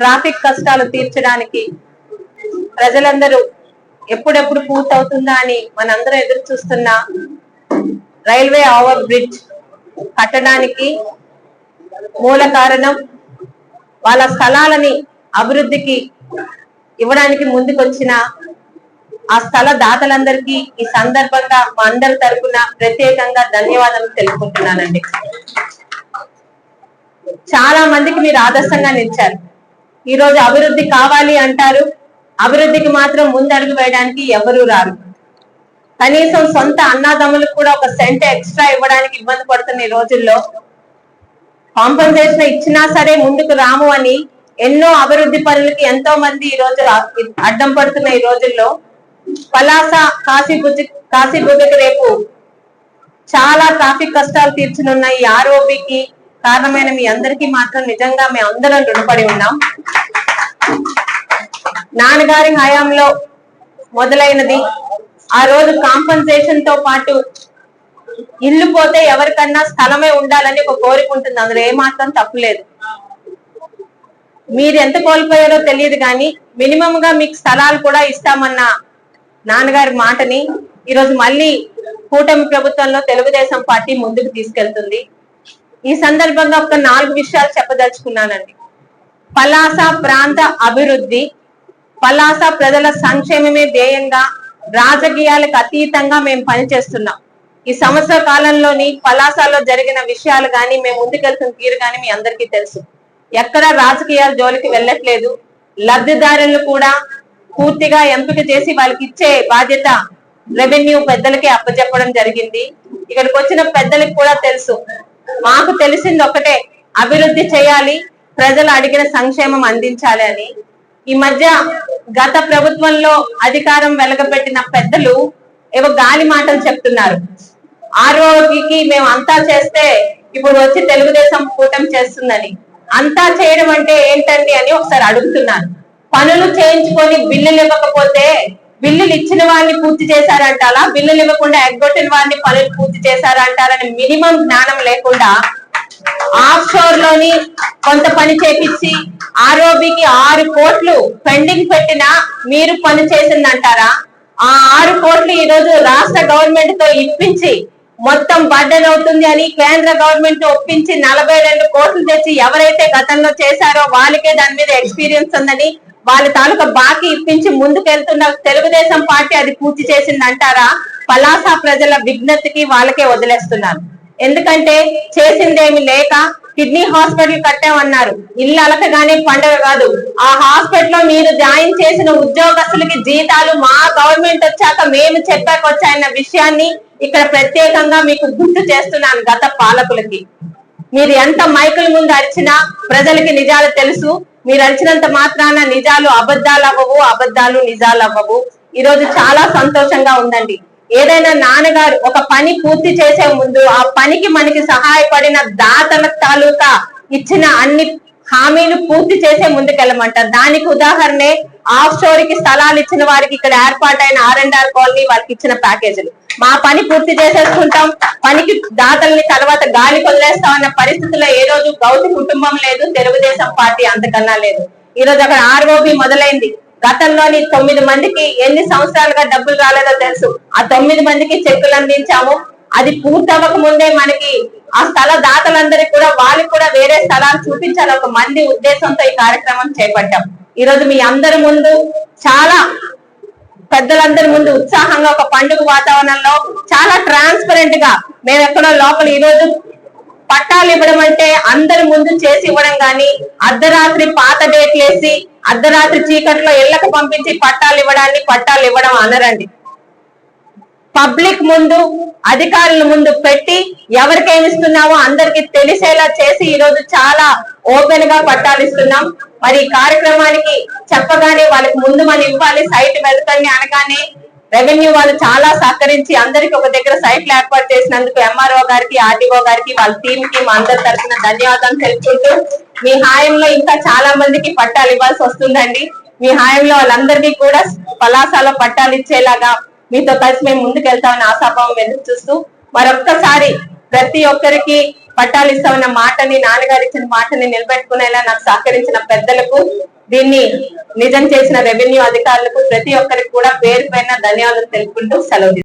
Traffic కష్టాలు తీర్చడానికి ప్రజలందరూ ఎప్పుడెప్పుడు పూర్తవుతుందా అని మనందరం ఎదురు చూస్తున్న రైల్వే ఓవర్ బ్రిడ్జ్ కట్టడానికి మూల కారణం వాళ్ళ స్థలాలని అభివృద్ధికి ఇవ్వడానికి ముందుకొచ్చిన ఆ స్థల దాతలందరికీ ఈ సందర్భంగా మా అందరి తరఫున ప్రత్యేకంగా ధన్యవాదాలు తెలుపుకుంటున్నానండి. చాలా మందికి మీరు ఆదర్శంగా నిలిచారు. ఈ రోజు అభివృద్ధి కావాలి అంటారు. అభివృద్ధికి మాత్రం ముందడుగు వేయడానికి ఎవరూ రారు. కనీసం సొంత అన్నాదమ్ములకు కూడా ఒక సెంట్ ఎక్స్ట్రా ఇవ్వడానికి ఇబ్బంది పడుతున్న ఈ రోజుల్లో కాంపన్సేషన్ ఇచ్చినా సరే ముందుకు రాము అని ఎన్నో అభివృద్ధి పనులకి ఎంతో మంది ఈ రోజు అడ్డం పడుతున్న ఈ రోజుల్లో పలాస కాశీబుద్ధి కాశీబుద్ధికి రేపు చాలా ట్రాఫిక్ కష్టాలు తీర్చనున్న ఈ ఆర్ఓబికి కారణమైన మీ అందరికీ మాత్రం నిజంగా మేము అందరం రుణపడి ఉన్నాం. నాన్నగారి హయాంలో మొదలైనది ఆ రోజు కాంపన్సేషన్తో పాటు ఇల్లు పోతే ఎవరికన్నా స్థలమే ఉండాలని ఒక కోరిక ఉంటుంది. అందులో ఏమాత్రం తప్పులేదు మీరు ఎంత కోల్పోయారో తెలియదు కానీ మినిమం గా మీకు స్థలాలు కూడా ఇస్తామన్న నాన్నగారి మాటని ఈరోజు మళ్ళీ కూటమి ప్రభుత్వంలో తెలుగుదేశం పార్టీ ముందుకు తీసుకెళ్తుంది. ఈ సందర్భంగా ఒక నాలుగు విషయాలు చెప్పదలుచుకున్నానండి. పలాస ప్రాంత అభివృద్ధి పలాస ప్రజల సంక్షేమమే ధ్యేయంగా రాజకీయాలకు అతీతంగా మేము పనిచేస్తున్నాం. ఈ సంవత్సర కాలంలోని పలాసలో జరిగిన విషయాలు కానీ మేము ముందుకెళ్తున్న తీరు కానీ మీ అందరికీ తెలుసు. ఎక్కడ రాజకీయాల జోలికి వెళ్ళట్లేదు. లబ్ధిదారులు కూడా పూర్తిగా ఎంపిక చేసి వాళ్ళకి ఇచ్చే బాధ్యత రెవెన్యూ పెద్దలకి అప్పచెప్పడం జరిగింది. ఇక్కడికి వచ్చిన పెద్దలకు కూడా తెలుసు. మాకు తెలిసింది ఒకటే అభివృద్ధి చేయాలి ప్రజలు అడిగిన సంక్షేమం అందించాలి అని. ఈ మధ్య గత ప్రభుత్వంలో అధికారం వెలగబెట్టిన పెద్దలు ఏవో గాలి మాటలు చెప్తున్నారు. ఆరోగ్యకి మేము అంతా చేస్తే ఇప్పుడు వచ్చి తెలుగుదేశం కూటమి చేస్తుందని. అంతా చేయడం అంటే ఏంటండి అని ఒకసారి అడుగుతున్నాను పనులు చేయించుకొని బిల్లులు ఇవ్వకపోతే బిల్లులు ఇచ్చిన వారిని పూర్తి చేశారంటారా? బిల్లులు ఇవ్వకుండా ఎగ్గొట్టిన వారిని పనులు పూర్తి చేశారంటారని మినిమం జ్ఞానం లేకుండా ఆఫ్ షోర్లోని కొంత పని చేపించి ఆర్ఓబికి ఆరు కోట్లు పెండింగ్ పెట్టినా మీరు పని చేసిందంటారా? ఆ ఆరు కోట్లు ఈ రోజు రాష్ట్ర గవర్నమెంట్తో ఇప్పించి మొత్తం బర్డెన్ అవుతుంది అని కేంద్ర గవర్నమెంట్ ఒప్పించి నలభై రెండు కోట్లు తెచ్చి ఎవరైతే గతంలో చేశారో వాళ్ళకే దాని మీద ఎక్స్పీరియన్స్ ఉందని వాళ్ళ తాలూకా బాకీ ఇప్పించి ముందుకెళ్తున్న తెలుగుదేశం పార్టీ అది పూర్తి చేసిందంటారా? పలాస ప్రజల విజ్ఞతకి వాళ్ళకే వదిలేస్తున్నారు. ఎందుకంటే చేసిందేమి లేక కిడ్నీ హాస్పిటల్ కట్టామన్నారు. ఇల్లు అలకగానే పండగ కాదు. ఆ హాస్పిటల్లో మీరు జాయిన్ చేసిన ఉద్యోగస్తులకి జీతాలు మా గవర్నమెంట్ వచ్చాక మేము చెప్పాకొచ్చాయన్న విషయాన్ని ఇక్కడ ప్రత్యేకంగా మీకు గుర్తు చేస్తున్నాను గత పాలకులకి. మీరు ఎంత మైకుల ముందు అరిచినా ప్రజలకి నిజాలు తెలుసు. మీరు అరిచినంత మాత్రాన నిజాలు అబద్ధాలు అవ్వవు అబద్ధాలు నిజాలు అవ్వవు ఈ రోజు చాలా సంతోషంగా ఉందండి. ఏదైనా నాన్నగారు ఒక పని పూర్తి చేసే ముందు ఆ పనికి మనకి సహాయపడిన దాతల తాలూకా ఇచ్చిన అన్ని హామీలు పూర్తి చేసే ముందుకెళ్ళమంటారు. దానికి ఉదాహరణే ఆఫ్ స్టోరీకి స్థలాలు ఇచ్చిన వారికి ఇక్కడ ఏర్పాటైన ఆర్ అండ్ ఆర్ కాలనీ వాళ్ళకి ఇచ్చిన ప్యాకేజీలు. మా పని పూర్తి చేసేసుకుంటాం పనికి దాతల్ని తర్వాత గాలి కొదిలేస్తాం అన్న పరిస్థితుల్లో ఏ రోజు గౌతి కుటుంబం లేదు తెలుగుదేశం పార్టీ అంతకన్నా లేదు. ఈ రోజు అక్కడ ఆర్ఓబి మొదలైంది. గతంలోని తొమ్మిది మందికి ఎన్ని సంవత్సరాలుగా డబ్బులు రాలేదో తెలుసు. ఆ తొమ్మిది మందికి చెక్కులు అందించాము అది పూర్తవ్వక ముందే మనకి ఆ స్థల దాతలందరికీ కూడా వాళ్ళకి కూడా వేరే స్థలాలు చూపించాలి. ఒక మంది ఉద్దేశంతో ఈ కార్యక్రమం చేపట్టాం. ఈ రోజు మీ అందరి ముందు చాలా పెద్దలందరి ముందు ఉత్సాహంగా ఒక పండుగ వాతావరణంలో చాలా ట్రాన్స్పరెంట్గా మేము ఎక్కడో లోపల ఈ రోజు పట్టాలు ఇవ్వడం అంటే అందరి ముందు చేసి ఇవ్వడం గాని అర్ధరాత్రి పాత డేట్లేసి అర్ధరాత్రి చీకట్లో ఇళ్ళకు పంపించి పట్టాలు ఇవ్వడాన్ని పట్టాలు ఇవ్వడం అనరండి. పబ్లిక్ ముందు అధికారుల ముందు పెట్టి ఎవరికేమి ఇస్తున్నామో అందరికి తెలిసేలా చేసి ఈ రోజు చాలా ఓపెన్గా పట్టాలు ఇస్తున్నాం మరి ఈ కార్యక్రమానికి చెప్పగానే వాళ్ళకి ముందు మనం ఇవ్వాలి సైట్ వెళ్తండి అనగానే రెవెన్యూ వాళ్ళు చాలా సహకరించి అందరికి ఒక దగ్గర సైట్లు ఏర్పాటు చేసినందుకు ఎంఆర్ఓ గారికి ఆర్డీఓ గారికి వాళ్ళ టీం కి మా అందరి తరఫున ధన్యవాదాలు తెలుపుకుంటూ మీ హాయంలో ఇంకా చాలా మందికి పట్టాలు ఇవ్వాల్సి వస్తుందండి. మీ హాయంలో వాళ్ళందరికీ కూడా పలాసాలో పట్టాలు ఇచ్చేలాగా మీతో కలిసి మేము ముందుకెళ్తామని ఆశాభావం ఎదురు చూస్తూ మరొక్కసారి ప్రతి ఒక్కరికి పట్టాలు ఇస్తామన్న మాటని నాన్నగారు ఇచ్చిన మాటని నిలబెట్టుకునేలా నాకు సహకరించిన పెద్దలకు దీన్ని నిజం చేసిన రెవెన్యూ అధికారులకు ప్రతి ఒక్కరికి కూడా పేరు పైన ధన్యవాదాలు తెలుపుకుంటూ సెలవు